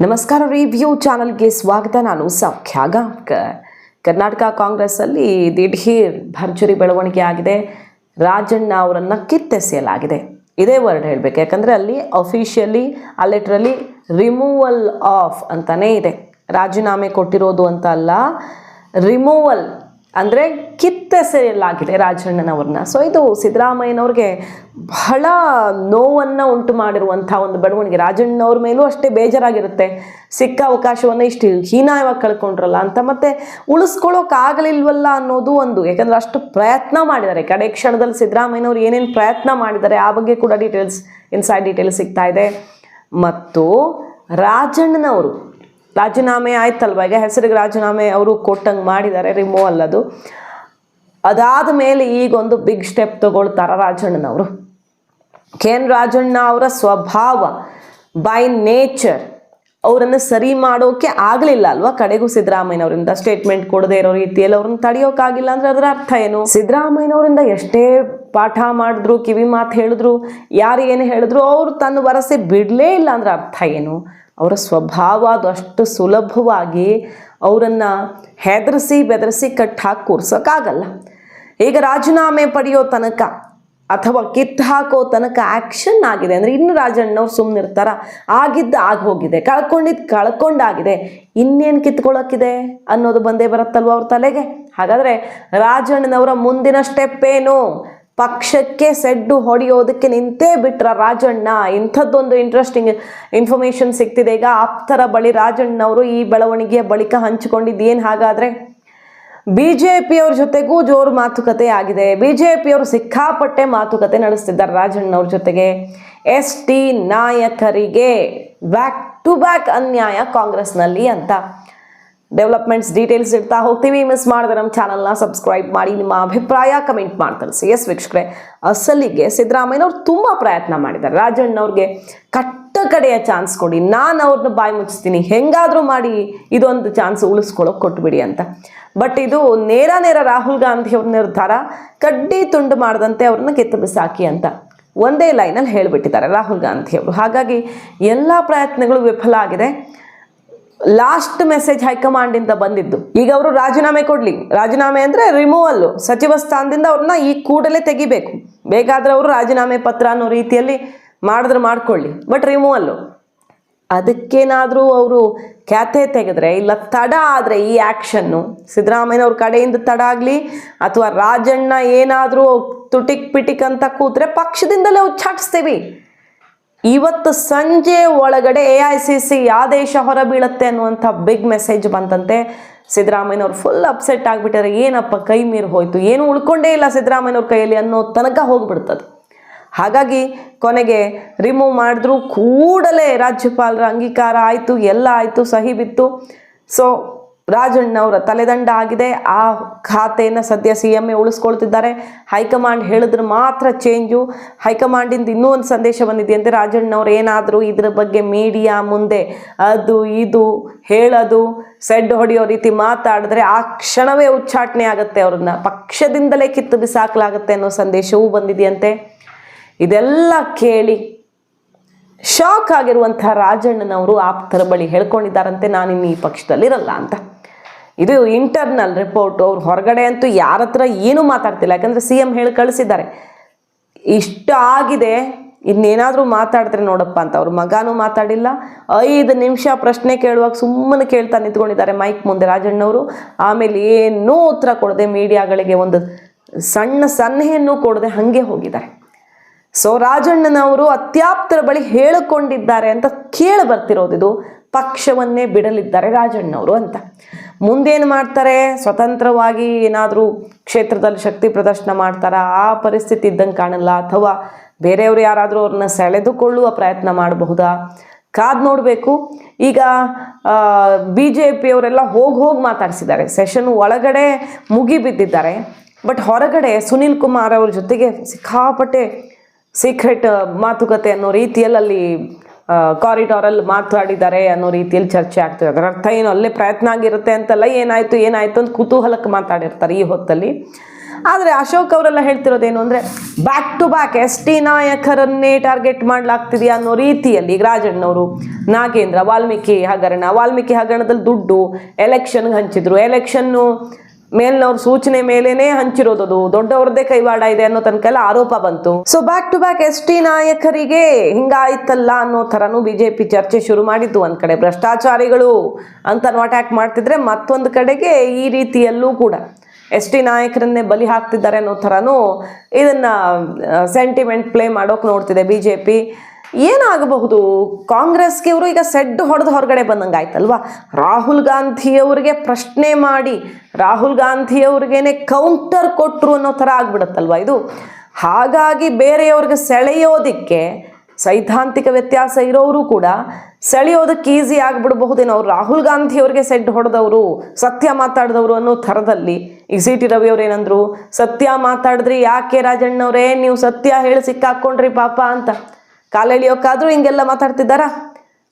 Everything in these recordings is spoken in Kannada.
ನಮಸ್ಕಾರ ರಿವ್ಯೂ ಚಾನಲ್ಗೆ ಸ್ವಾಗತ. ನಾನು ಸೌಖ್ಯ ಗಾಂವ್ಕರ್. ಕರ್ನಾಟಕ ಕಾಂಗ್ರೆಸ್ಸಲ್ಲಿ ದಿಢೀರ್ ಭರ್ಜರಿ ಬೆಳವಣಿಗೆ ಆಗಿದೆ. ರಾಜಣ್ಣ ಅವರನ್ನು ಕಿತ್ತೆಸೆಯಲಾಗಿದೆ. ಇದೇ ವರ್ಡ್ ಹೇಳಬೇಕು. ಯಾಕಂದರೆ ಅಲ್ಲಿ ಅಫಿಷಿಯಲಿ ಆ ಲೆಟ್ರಲ್ಲಿ ರಿಮೂವಲ್ ಆಫ್ ಅಂತಲೇ ಇದೆ. ರಾಜೀನಾಮೆ ಕೊಟ್ಟಿರೋದು ಅಂತ ಅಲ್ಲ ರಿಮೂವಲ್ ಅಂದರೆ ಕಿತ್ತೆಸೆಯಲಾಗಿದೆ ರಾಜಣ್ಣನವ್ರನ್ನ. ಸೊ ಇದು ಸಿದ್ದರಾಮಯ್ಯನವ್ರಿಗೆ ಬಹಳ ನೋವನ್ನು ಉಂಟು ಮಾಡಿರುವಂಥ ಒಂದು ಬೆಳವಣಿಗೆ. ರಾಜಣ್ಣವ್ರ ಮೇಲೂ ಅಷ್ಟೇ ಬೇಜಾರಾಗಿರುತ್ತೆ. ಸಿಕ್ಕ ಅವಕಾಶವನ್ನು ಇಷ್ಟು ಹೀನಾಯವಾಗಿ ಕಳ್ಕೊಂಡ್ರಲ್ಲ ಅಂತ. ಮತ್ತೆ ಉಳಿಸ್ಕೊಳ್ಳೋಕ್ಕಾಗಲಿಲ್ವಲ್ಲ ಅನ್ನೋದು ಒಂದು, ಯಾಕಂದ್ರೆ ಅಷ್ಟು ಪ್ರಯತ್ನ ಮಾಡಿದ್ದಾರೆ. ಕಡೆ ಕ್ಷಣದಲ್ಲಿ ಸಿದ್ದರಾಮಯ್ಯನವ್ರು ಏನೇನು ಪ್ರಯತ್ನ ಮಾಡಿದ್ದಾರೆ, ಆ ಬಗ್ಗೆ ಕೂಡ ಡೀಟೇಲ್ಸ್ ಇನ್ಸೈಡ್ ಡೀಟೇಲ್ಸ್ ಸಿಗ್ತಾ ಇದೆ. ಮತ್ತು ರಾಜಣ್ಣನವರು ರಾಜೀನಾಮೆ ಆಯ್ತಲ್ವ? ಈಗ ಹೆಸರಿಗೆ ರಾಜೀನಾಮೆ ಅವರು ಕೊಟ್ಟಂಗೆ ಮಾಡಿದ್ದಾರೆ ರಿಮೂವಲ್ ಅದು ಅದಾದ ಮೇಲೆ ಈಗ ಒಂದು ಬಿಗ್ ಸ್ಟೆಪ್ ತಗೊಳ್ತಾರ ರಾಜಣ್ಣನವರು. ಕೆ ಎನ್ ರಾಜಣ್ಣ ಅವರ ಸ್ವಭಾವ ಬೈ ನೇಚರ್ ಅವರನ್ನು ಸರಿ ಮಾಡೋಕೆ ಆಗಲಿಲ್ಲ ಅಲ್ವಾ? ಕಡೆಗೂ ಸಿದ್ದರಾಮಯ್ಯನವರಿಂದ ಸ್ಟೇಟ್ಮೆಂಟ್ ಕೊಡದೇ ಇರೋ ರೀತಿಯಲ್ಲಿ ಅವ್ರನ್ನ ತಡೆಯೋಕ್ಕಾಗಿಲ್ಲ ಅಂದ್ರೆ ಅದರ ಅರ್ಥ ಏನು? ಸಿದ್ದರಾಮಯ್ಯನವರಿಂದ ಎಷ್ಟೇ ಪಾಠ ಮಾಡಿದ್ರು, ಕಿವಿ ಮಾತು ಹೇಳಿದ್ರು, ಯಾರು ಏನು ಹೇಳಿದ್ರು ಅವರು ತನ್ನ ವರಸೆ ಬಿಡಲೇ ಇಲ್ಲ ಅಂದ್ರೆ ಅರ್ಥ ಏನು? ಅವರ ಸ್ವಭಾವ ಅದು ಅಷ್ಟು ಸುಲಭವಾಗಿ ಅವರನ್ನು ಹೆದರಿಸಿ ಬೆದರಿಸಿ ಕಟ್ಟಿ ಹಾಕಿ ಕೂರ್ಸೋಕ್ಕಾಗಲ್ಲ. ಈಗ ರಾಜೀನಾಮೆ ಪಡೆಯೋ ತನಕ ಅಥವಾ ಕಿತ್ತು ಹಾಕೋ ತನಕ ಆ್ಯಕ್ಷನ್ ಆಗಿದೆ. ಅಂದರೆ ಇನ್ನು ರಾಜಣ್ಣವ್ರು ಸುಮ್ಮನಿರ್ತಾರ ಆಗಿದ್ದು ಆಗಿ ಹೋಗಿದೆ ಕಳ್ಕೊಂಡಿದ್ದು ಕಳ್ಕೊಂಡಾಗಿದೆ. ಇನ್ನೇನು ಕಿತ್ಕೊಳ್ಳೋಕ್ಕಿದೆ ಅನ್ನೋದು ಬಂದೇ ಬರುತ್ತಲ್ವ ಅವ್ರ ತಲೆಗೆ? ಹಾಗಾದರೆ ರಾಜಣ್ಣನವರ ಮುಂದಿನ ಸ್ಟೆಪ್ ಏನು? ಪಕ್ಷಕ್ಕೆ ಸೆಡ್ಡು ಹೊಡೆಯೋದಕ್ಕೆ ನಿಂತೇ ಬಿಟ್ರ ರಾಜಣ್ಣ? ಇಂಥದ್ದೊಂದು ಇಂಟ್ರೆಸ್ಟಿಂಗ್ ಇನ್ಫಾರ್ಮೇಷನ್ ಸಿಗ್ತಿದೆ. ಈಗ ಆಪ್ತರ ಬಳಿ ರಾಜಣ್ಣವರು ಈ ಬೆಳವಣಿಗೆಯ ಬಳಿಕ ಹಂಚಿಕೊಂಡಿದ್ದು ಏನು ಹಾಗಾದರೆ? ಬಿ ಜೆ ಪಿಯವ್ರ ಜೊತೆಗೂ ಜೋರು ಮಾತುಕತೆ ಆಗಿದೆ. ಬಿಜೆಪಿಯವರು ಸಿಕ್ಕಾಪಟ್ಟೆ ಮಾತುಕತೆ ನಡೆಸ್ತಿದ್ದಾರೆ ರಾಜಣ್ಣವ್ರ ಜೊತೆಗೆ. ಎಸ್ ಟಿ ನಾಯಕರಿಗೆ ಬ್ಯಾಕ್ ಟು ಬ್ಯಾಕ್ ಅನ್ಯಾಯ ಕಾಂಗ್ರೆಸ್ನಲ್ಲಿ ಅಂತ. ಡೆವಲಪ್ಮೆಂಟ್ಸ್ ಡೀಟೇಲ್ಸ್ ಇಡ್ತಾ ಹೋಗ್ತೀವಿ. ಮಿಸ್ ಮಾಡಿದ್ರೆ ನಮ್ಮ ಚಾನಲ್ನ ಸಬ್ಸ್ಕ್ರೈಬ್ ಮಾಡಿ. ನಿಮ್ಮ ಅಭಿಪ್ರಾಯ ಕಮೆಂಟ್ ಮಾಡಿ ತಿಳಿಸಿ ಎಸ್ ವೀಕ್ಷಕರೇ, ಅಸಲಿಗೆ ಸಿದ್ದರಾಮಯ್ಯನವ್ರು ತುಂಬ ಪ್ರಯತ್ನ ಮಾಡಿದ್ದಾರೆ. ರಾಜಣ್ಣವ್ರಿಗೆ ಕಟ್ಟ ಕಡೆಯ ಚಾನ್ಸ್ ಕೊಡಿ. ನಾನು ಅವ್ರನ್ನ ಬಾಯಿ ಮುಚ್ಚಿಸ್ತೀನಿ. ಹೆಂಗಾದರೂ ಮಾಡಿ ಇದೊಂದು ಚಾನ್ಸ್ ಉಳಿಸ್ಕೊಳ್ಳೋಕೆ ಕೊಟ್ಬಿಡಿ ಅಂತ. ಬಟ್ ಇದು ನೇರ ನೇರ ರಾಹುಲ್ ಗಾಂಧಿ ಅವ್ರ ನಿರ್ಧಾರ, ಕಡ್ಡಿ ತುಂಡು ಮಾಡದಂತೆ ಅವ್ರನ್ನ ಬಿಸಾಕಿ ಅಂತ ಒಂದೇ ಲೈನಲ್ಲಿ ಹೇಳಿಬಿಟ್ಟಿದ್ದಾರೆ ರಾಹುಲ್ ಗಾಂಧಿ ಅವರು. ಹಾಗಾಗಿ ಎಲ್ಲ ಪ್ರಯತ್ನಗಳು ವಿಫಲ ಆಗಿದೆ. ಲಾಸ್ಟ್ ಮೆಸೇಜ್ ಹೈಕಮಾಂಡಿಂದ ಬಂದಿದ್ದು. ಈಗ ಅವರು ರಾಜೀನಾಮೆ ಕೊಡಲಿ. ರಾಜೀನಾಮೆ ಅಂದರೆ ರಿಮೂವಲ್ಲು ಸಚಿವ ಸ್ಥಾನದಿಂದ ಅವ್ರನ್ನ ಈ ಕೂಡಲೇ ತೆಗಿಬೇಕು. ಬೇಕಾದ್ರೆ ಅವರು ರಾಜೀನಾಮೆ ಪತ್ರ ಅನ್ನೋ ರೀತಿಯಲ್ಲಿ ಮಾಡಿದ್ರೆ ಮಾಡ್ಕೊಳ್ಳಿ ಬಟ್ ರಿಮೂವಲ್ಲು ಅದಕ್ಕೇನಾದರೂ ಅವರು ಖ್ಯಾತೆ ತೆಗೆದ್ರೆ, ಇಲ್ಲ ತಡ ಆದರೆ ಈ ಆ್ಯಕ್ಷನ್ನು ಸಿದ್ದರಾಮಯ್ಯನವ್ರ ಕಡೆಯಿಂದ ತಡ ಆಗಲಿ, ಅಥವಾ ರಾಜಣ್ಣ ಏನಾದರೂ ತುಟಿಕ್ ಪಿಟಿಕ್ ಅಂತ ಕೂತ್ರೆ ಪಕ್ಷದಿಂದಲೇ ಉಚ್ಚಾಟಿಸ್ತೀವಿ ಇವತ್ತು ಸಂಜೆ ಒಳಗಡೆ ಎ ಐ ಸಿ ಸಿ ಆದೇಶ ಹೊರಬೀಳುತ್ತೆ ಅನ್ನುವಂಥ ಬಿಗ್ ಮೆಸೇಜ್ ಬಂತಂತೆ. ಸಿದ್ದರಾಮಯ್ಯನವ್ರು ಫುಲ್ ಅಪ್ಸೆಟ್ ಆಗಿಬಿಟ್ಟಾರೆ, ಏನಪ್ಪ ಕೈ ಮೀರಿ ಹೋಯ್ತು, ಏನು ಉಳ್ಕೊಂಡೇ ಇಲ್ಲ ಸಿದ್ದರಾಮಯ್ಯನವ್ರ ಕೈಯಲ್ಲಿ ಅನ್ನೋ ತನಕ ಹೋಗ್ಬಿಡ್ತದೆ. ಹಾಗಾಗಿ ಕೊನೆಗೆ ರಿಮೂವ್ ಮಾಡಿದ್ರು ಕೂಡಲೇ ರಾಜ್ಯಪಾಲರ ಅಂಗೀಕಾರ ಆಯಿತು, ಎಲ್ಲ ಆಯಿತು, ಸಹಿ ಬಿತ್ತು. ಸೊ ರಾಜಣ್ಣವರ ತಲೆದಂಡ ಆಗಿದೆ. ಆ ಖಾತೆಯನ್ನು ಸದ್ಯ ಸಿ ಎಂ ಎ ಉಳಿಸ್ಕೊಳ್ತಿದ್ದಾರೆ. ಹೈಕಮಾಂಡ್ ಹೇಳಿದ್ರೆ ಮಾತ್ರ ಚೇಂಜು ಹೈಕಮಾಂಡಿಂದ ಇನ್ನೂ ಒಂದು ಸಂದೇಶ ಬಂದಿದೆಯಂತೆ ರಾಜಣ್ಣವ್ರು ಏನಾದರೂ ಇದ್ರ ಬಗ್ಗೆ ಮೀಡಿಯಾ ಮುಂದೆ ಅದು ಇದು ಹೇಳೋದು, ಸೆಡ್ ಹೊಡೆಯೋ ರೀತಿ ಮಾತಾಡಿದ್ರೆ ಆ ಕ್ಷಣವೇ ಉಚ್ಚಾಟನೆ ಆಗುತ್ತೆ ಅವ್ರನ್ನ. ಪಕ್ಷದಿಂದಲೇ ಕಿತ್ತು ಬಿಸಾಕಲಾಗುತ್ತೆ ಅನ್ನೋ ಸಂದೇಶವೂ ಬಂದಿದೆಯಂತೆ. ಇದೆಲ್ಲ ಕೇಳಿ ಶಾಕ್ ಆಗಿರುವಂತಹ ರಾಜಣ್ಣನವರು ಆಪ್ತರ ಬಳಿ ಹೇಳ್ಕೊಂಡಿದ್ದಾರಂತೆ ನಾನು ಇನ್ನು ಈ ಪಕ್ಷದಲ್ಲಿರಲ್ಲ ಅಂತ. ಇದು ಇಂಟರ್ನಲ್ ರಿಪೋರ್ಟ್ ಅವ್ರು ಹೊರಗಡೆ ಅಂತೂ ಯಾರ ಹತ್ರ ಏನೂ ಮಾತಾಡ್ತಿಲ್ಲ. ಯಾಕಂದರೆ ಸಿ ಎಂ ಹೇಳಿ ಕಳಿಸಿದ್ದಾರೆ. ಇಷ್ಟ ಆಗಿದೆ, ಇನ್ನೇನಾದರೂ ಮಾತಾಡಿದ್ರೆ ನೋಡಪ್ಪ ಅಂತ. ಅವ್ರ ಮಗನೂ ಮಾತಾಡಿಲ್ಲ. ಐದು ನಿಮಿಷ ಪ್ರಶ್ನೆ ಕೇಳುವಾಗ ಸುಮ್ಮನೆ ಕೇಳ್ತಾ ನಿಂತ್ಕೊಂಡಿದ್ದಾರೆ ಮೈಕ್ ಮುಂದೆ ರಾಜಣ್ಣವರು. ಆಮೇಲೆ ಏನೂ ಉತ್ತರ ಕೊಡದೆ ಮೀಡಿಯಾಗಳಿಗೆ ಒಂದು ಸಣ್ಣ ಸನ್ನೆಯನ್ನು ಕೊಡದೆ ಹಾಗೆ ಹೋಗಿದ್ದಾರೆ. ಸೊ ರಾಜಣ್ಣನವರು ಅತ್ಯಾಪ್ತರ ಬಳಿ ಹೇಳಿಕೊಂಡಿದ್ದಾರೆ ಅಂತ ಕೇಳಿ ಬರ್ತಿರೋದು ಇದು. ಪಕ್ಷವನ್ನೇ ಬಿಡಲಿದ್ದಾರೆ ರಾಜಣ್ಣವರು ಅಂತ. ಮುಂದೇನು ಮಾಡ್ತಾರೆ? ಸ್ವತಂತ್ರವಾಗಿ ಏನಾದರೂ ಕ್ಷೇತ್ರದಲ್ಲಿ ಶಕ್ತಿ ಪ್ರದರ್ಶನ ಮಾಡ್ತಾರಾ? ಆ ಪರಿಸ್ಥಿತಿ ಇದ್ದಂಗೆ ಕಾಣಲ್ಲ. ಅಥವಾ ಬೇರೆಯವರು ಯಾರಾದರೂ ಅವ್ರನ್ನ ಸೆಳೆದುಕೊಳ್ಳುವ ಪ್ರಯತ್ನ ಮಾಡಬಹುದಾ? ಕಾದ್ ನೋಡಬೇಕು. ಈಗ ಬಿ ಜೆ ಪಿಯವರೆಲ್ಲ ಹೋಗಿ ಹೋಗಿ ಮಾತಾಡಿಸಿದ್ದಾರೆ. ಸೆಷನ್ ಒಳಗಡೆ ಮುಗಿ ಬಿದ್ದಿದ್ದಾರೆ ಬಟ್ ಹೊರಗಡೆ ಸುನೀಲ್ ಕುಮಾರ್ ಅವ್ರ ಜೊತೆಗೆ ಸಿಕ್ಕಾಪಟ್ಟೆ ಸೀಕ್ರೆಟ್ ಮಾತುಕತೆ ಅನ್ನೋ ರೀತಿಯಲ್ಲಿ ಅಲ್ಲಿ ಕಾರಿಡಾರಲ್ಲಿ ಮಾತಾಡಿದ್ದಾರೆ ಅನ್ನೋ ರೀತಿಯಲ್ಲಿ ಚರ್ಚೆ ಆಗ್ತದೆ. ಅದರ ಅರ್ಥ ಏನು? ಅಲ್ಲೇ ಪ್ರಯತ್ನ ಆಗಿರುತ್ತೆ ಅಂತಲ್ಲ, ಏನಾಯಿತು ಏನಾಯಿತು ಅಂತ ಕುತೂಹಲಕ್ಕೆ ಮಾತಾಡಿರ್ತಾರೆ ಈ ಹೊತ್ತಲ್ಲಿ. ಆದರೆ ಅಶೋಕ್ ಅವರೆಲ್ಲ ಹೇಳ್ತಿರೋದೇನು ಅಂದರೆ back to back S T ನಾಯಕರನ್ನೇ target ಮಾಡಲಾಗ್ತಿದೆಯಾ ಅನ್ನೋ ರೀತಿಯಲ್ಲಿ ಈಗ ರಾಜಣ್ಣವರು, ನಾಗೇಂದ್ರ, ವಾಲ್ಮೀಕಿ ಹಗರಣ, ವಾಲ್ಮೀಕಿ ಹಗರಣದಲ್ಲಿ ದುಡ್ಡು ಎಲೆಕ್ಷನ್ಗೆ ಹಂಚಿದ್ರು. ಎಲೆಕ್ಷನ್ನು ಮೇಲ್ನವ್ರ ಸೂಚನೆ ಮೇಲೇನೆ ಹಂಚಿರೋದು ದೊಡ್ಡವ್ರದ್ದೇ ಕೈವಾಡ ಇದೆ ಅನ್ನೋ ತನಕ ಎಲ್ಲ ಆರೋಪ ಬಂತು. So back to back ST T ನಾಯಕರಿಗೆ ಹಿಂಗಾಯ್ತಲ್ಲ ಅನ್ನೋ ತರನು ಬಿಜೆಪಿ ಚರ್ಚೆ ಶುರು ಮಾಡಿದ್ದು ಒಂದ್ ಕಡೆ. ಭ್ರಷ್ಟಾಚಾರಿಗಳು ಅಂತ ಅಟ್ಯಾಕ್ ಮಾಡ್ತಿದ್ರೆ ಮತ್ತೊಂದು ಕಡೆಗೆ ಈ ರೀತಿಯಲ್ಲೂ ಕೂಡ ಎಸ್ ಟಿ ನಾಯಕರನ್ನೇ ಬಲಿ ಹಾಕ್ತಿದ್ದಾರೆ ಅನ್ನೋ ತರನು ಇದನ್ನ ಸೆಂಟಿಮೆಂಟ್ ಪ್ಲೇ ಮಾಡೋಕೆ ನೋಡ್ತಿದೆ ಬಿಜೆಪಿ. ಏನಾಗಬಹುದು? ಕಾಂಗ್ರೆಸ್ಗೆ ಇವರು ಈಗ ಸೆಡ್ ಹೊಡೆದು ಹೊರಗಡೆ ಬಂದಂಗಾಯ್ತಲ್ವಾ? ರಾಹುಲ್ ಗಾಂಧಿಯವರಿಗೆ ಪ್ರಶ್ನೆ ಮಾಡಿ ರಾಹುಲ್ ಗಾಂಧಿಯವ್ರಿಗೇನೆ ಕೌಂಟರ್ ಕೊಟ್ಟರು ಅನ್ನೋ ಥರ ಆಗ್ಬಿಡುತ್ತಲ್ವ ಇದು? ಹಾಗಾಗಿ ಬೇರೆಯವ್ರಿಗೆ ಸೆಳೆಯೋದಕ್ಕೆ ಸೈದ್ಧಾಂತಿಕ ವ್ಯತ್ಯಾಸ ಇರೋರು ಕೂಡ ಸೆಳೆಯೋದಕ್ಕೆ ಈಸಿ ಆಗಿಬಿಡಬಹುದೇನೋ, ಅವ್ರು ರಾಹುಲ್ ಗಾಂಧಿ ಅವ್ರಿಗೆ ಸೆಡ್ ಹೊಡೆದವರು, ಸತ್ಯ ಮಾತಾಡಿದವರು ಅನ್ನೋ ಥರದಲ್ಲಿ. ಈಗ ಸಿ ಟಿ ರವಿ ಏನಂದ್ರು, ಸತ್ಯ ಮಾತಾಡಿದ್ರಿ ಯಾಕೆ ರಾಜಣ್ಣವ್ರೇ ನೀವು ಸತ್ಯ ಹೇಳಿ ಸಿಕ್ಕಾಕೊಂಡ್ರಿ ಪಾಪ ಅಂತ. ಕಾಲೆಳಿಯೋಕ್ಕಾದ್ರೂ ಹಿಂಗೆಲ್ಲ ಮಾತಾಡ್ತಿದ್ದಾರಾ?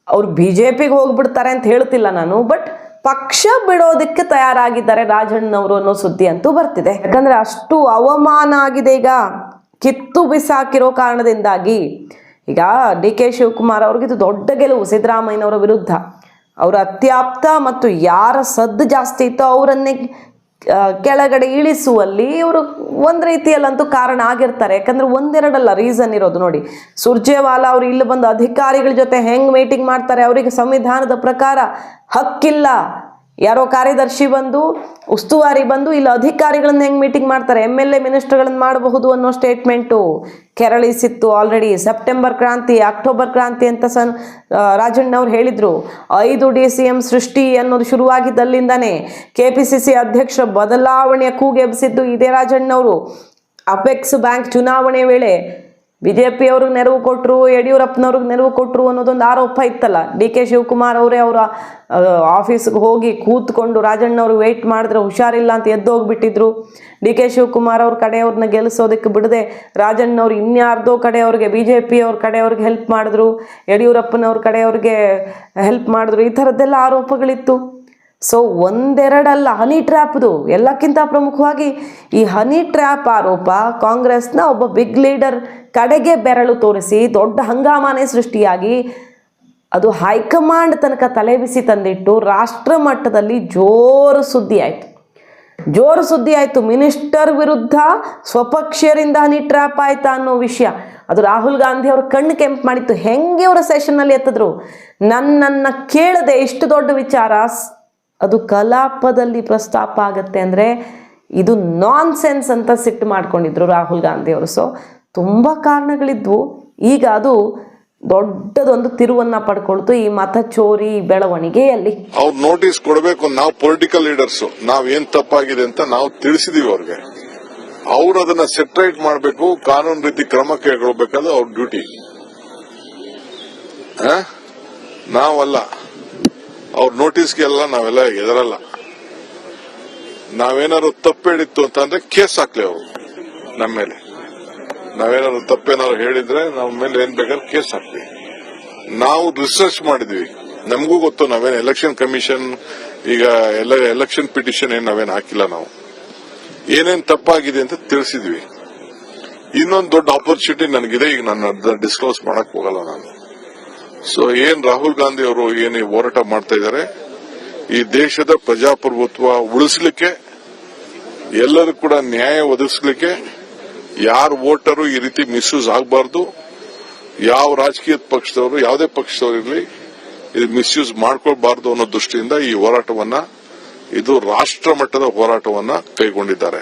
ಅವ್ರು ಬಿ ಜೆ ಪಿಗೆ ಹೋಗ್ಬಿಡ್ತಾರೆ ಅಂತ ಹೇಳ್ತಿಲ್ಲ ನಾನು, ಬಟ್ ಪಕ್ಷ ಬಿಡೋದಕ್ಕೆ ತಯಾರಾಗಿದ್ದಾರೆ ರಾಜಣ್ಣವರು ಅನ್ನೋ ಸುದ್ದಿ ಅಂತೂ ಬರ್ತಿದೆ. ಯಾಕಂದ್ರೆ ಅಷ್ಟು ಅವಮಾನ ಆಗಿದೆ ಈಗ. ಕಿತ್ತು ಬಿಸಾಕಿರೋ ಕಾರಣದಿಂದಾಗಿ ಈಗ ಡಿ ಕೆ ಶಿವಕುಮಾರ್ ಅವ್ರಿಗೆ ಇದು ದೊಡ್ಡ ಗೆಲುವು ಸಿದ್ದರಾಮಯ್ಯನವರ ವಿರುದ್ಧ. ಅವರ ಅತ್ಯಾಪ್ತ ಮತ್ತು ಯಾರ ಸದ್ದು ಜಾಸ್ತಿ ಇತ್ತೋ ಅವರನ್ನೇ ಕೆಳಗಡೆ ಇಳಿಸುವಲ್ಲಿ ಇವರು ಒಂದು ರೀತಿಯಲ್ಲಂತೂ ಕಾರಣ ಆಗಿರ್ತಾರೆ. ಯಾಕಂದ್ರೆ ಒಂದೆರಡಲ್ಲ ರೀಸನ್ ಇರೋದು ನೋಡಿ. ಸುರ್ಜೇವಾಲಾ ಅವರು ಇಲ್ಲಿ ಬಂದು ಅಧಿಕಾರಿಗಳ ಜೊತೆ ಹೆಂಗೆ ಮೀಟಿಂಗ್ ಮಾಡ್ತಾರೆ? ಅವರಿಗೆ ಸಂವಿಧಾನದ ಪ್ರಕಾರ ಹಕ್ಕಿಲ್ಲ. ಯಾರೋ ಕಾರ್ಯದರ್ಶಿ ಬಂದು, ಉಸ್ತುವಾರಿ ಬಂದು, ಇಲ್ಲಿ ಅಧಿಕಾರಿಗಳನ್ನ ಹೆಂಗ್ ಮೀಟಿಂಗ್ ಮಾಡ್ತಾರೆ? ಎಂ ಎಲ್ ಎ ಮಿನಿಸ್ಟರ್ಗಳನ್ನ ಮಾಡಬಹುದು ಅನ್ನೋ ಸ್ಟೇಟ್ಮೆಂಟು ಕೆರಳಿಸಿತ್ತು ಆಲ್ರೆಡಿ ಸೆಪ್ಟೆಂಬರ್ ಕ್ರಾಂತಿ ಅಕ್ಟೋಬರ್ ಕ್ರಾಂತಿ ಅಂತ ಸನ್ ರಾಜಣ್ಣ ರಾಜಣ್ಣವ್ರು ಹೇಳಿದ್ರು. ಐದು ಡಿ ಸಿ ಎಂ ಸೃಷ್ಟಿ ಅನ್ನೋದು ಶುರುವಾಗಿದ್ದಲ್ಲಿಂದಾನೇ ಕೆ ಪಿ ಸಿ ಸಿ ಅಧ್ಯಕ್ಷರ ಬದಲಾವಣೆಯ ಕೂಗೆಬ್ಸಿದ್ದು ಇದೇ ರಾಜಣ್ಣವರು ಅಪೆಕ್ಸ್ ಬ್ಯಾಂಕ್ ಚುನಾವಣೆ ವೇಳೆ ಬಿಜೆಪಿ ಅವ್ರಿಗೆ ನೆರವು ಕೊಟ್ಟರು ಯಡಿಯೂರಪ್ಪನವ್ರಿಗೆ ನೆರವು ಕೊಟ್ಟರು ಅನ್ನೋದೊಂದು ಆರೋಪ ಇತ್ತಲ್ಲ. ಡಿ ಕೆ ಶಿವಕುಮಾರ್ ಅವರೇ ಅವರ ಆಫೀಸ್ಗೆ ಹೋಗಿ ಕೂತ್ಕೊಂಡು ರಾಜಣ್ಣವ್ರಿಗೆ ವೆಯ್ಟ್ ಮಾಡಿದ್ರೆ ಹುಷಾರಿಲ್ಲ ಅಂತ ಎದ್ದೋಗ್ಬಿಟ್ಟಿದ್ರು. ಡಿ ಕೆ ಶಿವಕುಮಾರ್ ಅವ್ರ ಕಡೆಯವ್ರನ್ನ ಗೆಲ್ಲಿಸೋದಕ್ಕೆ ಬಿಡದೆ ರಾಜಣ್ಣವ್ರು ಇನ್ಯಾರ್ದೋ ಕಡೆಯವ್ರಿಗೆ ಬಿ ಜೆ ಪಿ ಅವ್ರ ಕಡೆಯವ್ರಿಗೆ ಹೆಲ್ಪ್ ಮಾಡಿದ್ರು, ಯಡಿಯೂರಪ್ಪನವ್ರ ಕಡೆಯವ್ರಿಗೆ ಹೆಲ್ಪ್ ಮಾಡಿದ್ರು. ಈ ಥರದ್ದೆಲ್ಲ ಆರೋಪಗಳಿತ್ತು. ಸೊ ಒಂದೆರಡಲ್ಲ ಹನಿ ಟ್ರ್ಯಾಪ್ದು ಎಲ್ಲಕ್ಕಿಂತ ಪ್ರಮುಖವಾಗಿ ಈ ಹನಿ ಟ್ರ್ಯಾಪ್ ಆರೋಪ ಕಾಂಗ್ರೆಸ್ನ ಒಬ್ಬ ಬಿಗ್ ಲೀಡರ್ ಕಡೆಗೆ ಬೆರಳು ತೋರಿಸಿ ದೊಡ್ಡ ಹಂಗಾಮಾನೆ ಸೃಷ್ಟಿಯಾಗಿ ಅದು ಹೈಕಮಾಂಡ್ ತನಕ ತಲೆಬಿಸಿ ತಂದಿಟ್ಟು ರಾಷ್ಟ್ರ ಮಟ್ಟದಲ್ಲಿ ಜೋರು ಸುದ್ದಿ ಆಯಿತು. ಜೋರು ಸುದ್ದಿ ಆಯಿತು. ಮಿನಿಸ್ಟರ್ ವಿರುದ್ಧ ಸ್ವಪಕ್ಷೀಯರಿಂದ ಹನಿ ಟ್ರ್ಯಾಪ್ ಆಯ್ತಾ ಅನ್ನೋ ವಿಷಯ. ಅದು ರಾಹುಲ್ ಗಾಂಧಿ ಅವ್ರ ಕಣ್ಣು ಕೆಂಪು ಮಾಡಿತ್ತು. ಹೆಂಗೆ ಅವರ ಸೆಷನ್ನಲ್ಲಿ ಎತ್ತಿದ್ರು? ನನ್ನನ್ನು ಕೇಳದೆ ಇಷ್ಟು ದೊಡ್ಡ ವಿಚಾರ ಅದು ಕಲಾಪದಲ್ಲಿ ಪ್ರಸ್ತಾಪ ಆಗತ್ತೆ ಅಂದರೆ ಇದು ನಾನ್ ಸೆನ್ಸ್ ಅಂತ ಸಿಟ್ಟು ಮಾಡ್ಕೊಂಡಿದ್ರು ರಾಹುಲ್ ಗಾಂಧಿ ಅವರು ಸೊ ತುಂಬ ಕಾರಣಗಳಿದ್ವು. ಈಗ ಅದು ದೊಡ್ಡದೊಂದು ತಿರುವನ್ನ ಪಡ್ಕೊಳ್ತು. ಈ ಮತ ಚೋರಿ ಬೆಳವಣಿಗೆಯಲ್ಲಿ. ಅವ್ರು ನೋಟಿಸ್ ಕೊಡಬೇಕು. ನಾವು ಪೊಲಿಟಿಕಲ್ ಲೀಡರ್ಸ್ ನಾವ್ ಏನ್ ತಪ್ಪಾಗಿದೆ ಅಂತ ನಾವು ತಿಳಿಸಿದೀವಿ ಅವ್ರಿಗೆ. ಅವ್ರು ಅದನ್ನ ಸೆಟ್ರೈಟ್ ಮಾಡಬೇಕು. ಕಾನೂನು ರೀತಿ ಕ್ರಮ ಕೈಗೊಳ್ಬೇಕಾದ್ರೆ ಅವ್ರ ಡ್ಯೂಟಿ ನಾವಲ್ಲ. ಅವ್ರ ನೋಟಿಸ್ಗೆಲ್ಲ ನಾವೆಲ್ಲ ಎದರಲ್ಲ ನಾವೇನಾದ್ರು ತಪ್ಪೇಳಿತ್ತು ಅಂತಂದ್ರೆ ಕೇಸ್ ಹಾಕ್ಲಿ ಅವರು, ನಮ್ಮ ಮೇಲೆ. ನಾವೇನಾದ್ರು ತಪ್ಪೇನಾದ್ರು ಹೇಳಿದ್ರೆ ನಮ್ಮ ಮೇಲೆ ಏನ್ ಬೇಕಾದ್ರೆ ಕೇಸ್ ಹಾಕ್ತೀವಿ ನಾವು ರಿಸರ್ಚ್ ಮಾಡಿದ್ವಿ. ನಮಗೂ ಗೊತ್ತು ನಾವೇನು ಎಲೆಕ್ಷನ್ ಕಮಿಷನ್ ಈಗ ಎಲ್ಲ ಎಲೆಕ್ಷನ್ ಪಿಟಿಷನ್ ಏನ್ ನಾವೇನು ಹಾಕಿಲ್ಲ ನಾವು. ಏನೇನ್ ತಪ್ಪಾಗಿದೆ ಅಂತ ತಿಳಿಸಿದ್ವಿ. ಇನ್ನೊಂದು ದೊಡ್ಡ ಆಪರ್ಚುನಿಟಿ ನನಗಿದೆ, ಈಗ ನಾನು ಡಿಸ್ಕ್ಲೋಸ್ ಮಾಡಕ್ ಹೋಗಲ್ಲ ನಾನು. ಸೊ ಏನ್ ರಾಹುಲ್ ಗಾಂಧಿ ಅವರು ಏನು ಹೋರಾಟ ಮಾಡ್ತಾ ಇದ್ದಾರೆ ಈ ದೇಶದ ಪ್ರಜಾಪ್ರಭುತ್ವ ಉಳಿಸಲಿಕ್ಕೆ, ಎಲ್ಲರೂ ಕೂಡ ನ್ಯಾಯ ಒದಗಿಸಲಿಕ್ಕೆ ಯಾರು ವೋಟರು ಈ ರೀತಿ ಮಿಸ್ಯೂಸ್ ಆಗಬಾರ್ದು. ಯಾವ ರಾಜಕೀಯ ಪಕ್ಷದವರು, ಯಾವುದೇ ಪಕ್ಷದವರು ಇರಲಿ, ಇದು ಮಿಸ್ಯೂಸ್ ಮಾಡ್ಕೊಳ್ಬಾರ್ದು ಅನ್ನೋ ದೃಷ್ಟಿಯಿಂದ ಈ ಹೋರಾಟವನ್ನ, ಇದು ರಾಷ್ಟ್ರ ಮಟ್ಟದ ಹೋರಾಟವನ್ನ ಕೈಗೊಂಡಿದ್ದಾರೆ.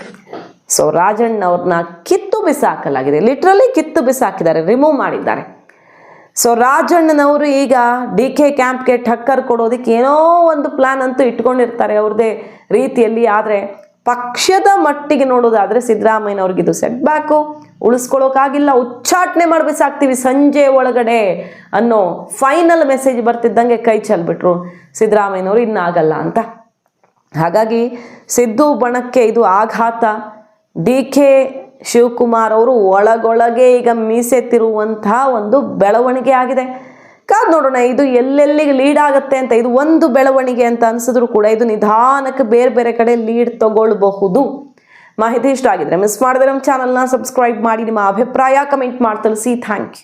ಸೊ ರಾಜಣ್ಣ ಅವ್ರನ್ನ ಕಿತ್ತು ಬಿಸಾಕಲಾಗಿದೆ. ಲಿಟ್ರಲಿ ಕಿತ್ತು ಬಿಸಾಕಿದ್ದಾರೆ ರಿಮೂವ್ ಮಾಡಿದ್ದಾರೆ. ಸೊ ರಾಜಣ್ಣನವರು ಈಗ ಡಿ ಕೆ ಕ್ಯಾಂಪ್ಗೆ ಠಕ್ಕರ್ ಕೊಡೋದಕ್ಕೆ ಏನೋ ಒಂದು ಪ್ಲಾನ್ ಅಂತೂ ಇಟ್ಕೊಂಡಿರ್ತಾರೆ ಅವ್ರದ್ದೇ ರೀತಿಯಲ್ಲಿ. ಆದರೆ ಪಕ್ಷದ ಮಟ್ಟಿಗೆ ನೋಡೋದಾದರೆ ಸಿದ್ದರಾಮಯ್ಯನವ್ರಿಗೆ ಇದು ಸೆಟ್ ಬ್ಯಾಕು ಉಳಿಸ್ಕೊಳ್ಳೋಕ್ಕಾಗಿಲ್ಲ ಉಚ್ಚಾಟನೆ ಮಾಡಿ ಸಾಕ್ತೀವಿ ಸಂಜೆ ಒಳಗಡೆ ಅನ್ನೋ ಫೈನಲ್ ಮೆಸೇಜ್ ಬರ್ತಿದ್ದಂಗೆ ಕೈ ಚೆಲ್ಬಿಟ್ರು ಸಿದ್ದರಾಮಯ್ಯನವರು. ಇನ್ನಾಗಲ್ಲ ಅಂತ. ಹಾಗಾಗಿ ಸಿದ್ದು ಬಣಕ್ಕೆ ಇದು ಆಘಾತ. ಡಿ ಕೆ ಶಿವಕುಮಾರ್ ಅವರು ಒಳಗೊಳಗೆ ಈಗ ಮೀಸೆತ್ತಿರುವಂತಹ ಒಂದು ಬೆಳವಣಿಗೆ ಆಗಿದೆ. ಕಾದ್ ನೋಡೋಣ, ಇದು ಎಲ್ಲೆಲ್ಲಿಗೆ ಲೀಡ್ ಆಗುತ್ತೆ ಅಂತ, ಇದು ಒಂದು ಬೆಳವಣಿಗೆ ಅಂತ ಅನ್ಸಿದ್ರು ಕೂಡ ಇದು ನಿಧಾನಕ್ಕೆ ಬೇರೆ ಬೇರೆ ಕಡೆ ಲೀಡ್ ತಗೊಳ್ಬಹುದು. ಮಾಹಿತಿ ಇಷ್ಟ ಆಗಿದ್ರೆ ಮಿಸ್ ಮಾಡಿದ್ರೆ ನಮ್ಮ ಚಾನಲ್ನ ಸಬ್ಸ್ಕ್ರೈಬ್ ಮಾಡಿ, ನಿಮ್ಮ ಅಭಿಪ್ರಾಯ ಕಮೆಂಟ್ ಮಾಡಿ ತಿಳಿಸಿ. Thank you